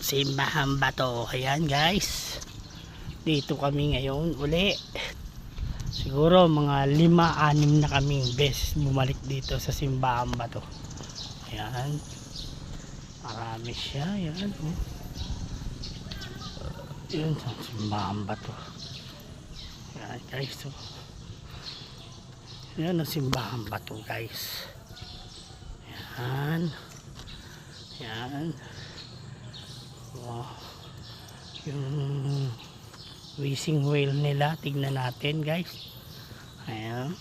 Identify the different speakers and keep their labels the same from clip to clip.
Speaker 1: Simbahan Bato. Ayan guys. Dito kami ngayon uli. Siguro mga lima, anim na kaming beses bumalik dito sa Simbahan Bato. Ayan. Marami siya. Ayan. Oh. Yun sa Simbahan Bato. Ayan guys. Oh. Yan ang Simbahan Bato guys. Ayan. Ayan. Wow. Yung wishing whale nila, tignan natin guys. Ayan.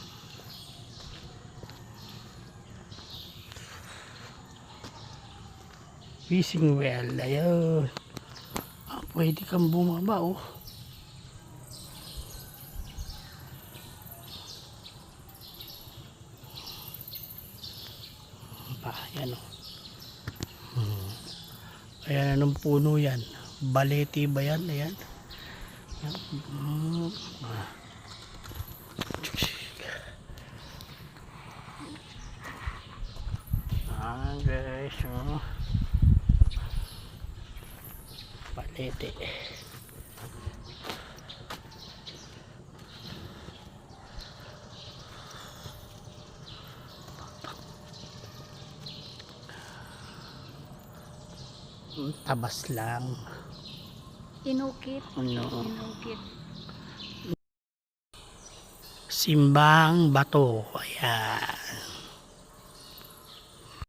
Speaker 1: Wishing whale, ayun. Ah, pwede kang bumaba oh. Pa, yan oh. Ayan, anong puno yan? Baleti ba yan? Ayan. Yan. Ah, guys, oh. Balete. Tabas lang.
Speaker 2: Inukit.
Speaker 1: Ano?
Speaker 2: Inukit.
Speaker 1: Simbang Bato. Ayan.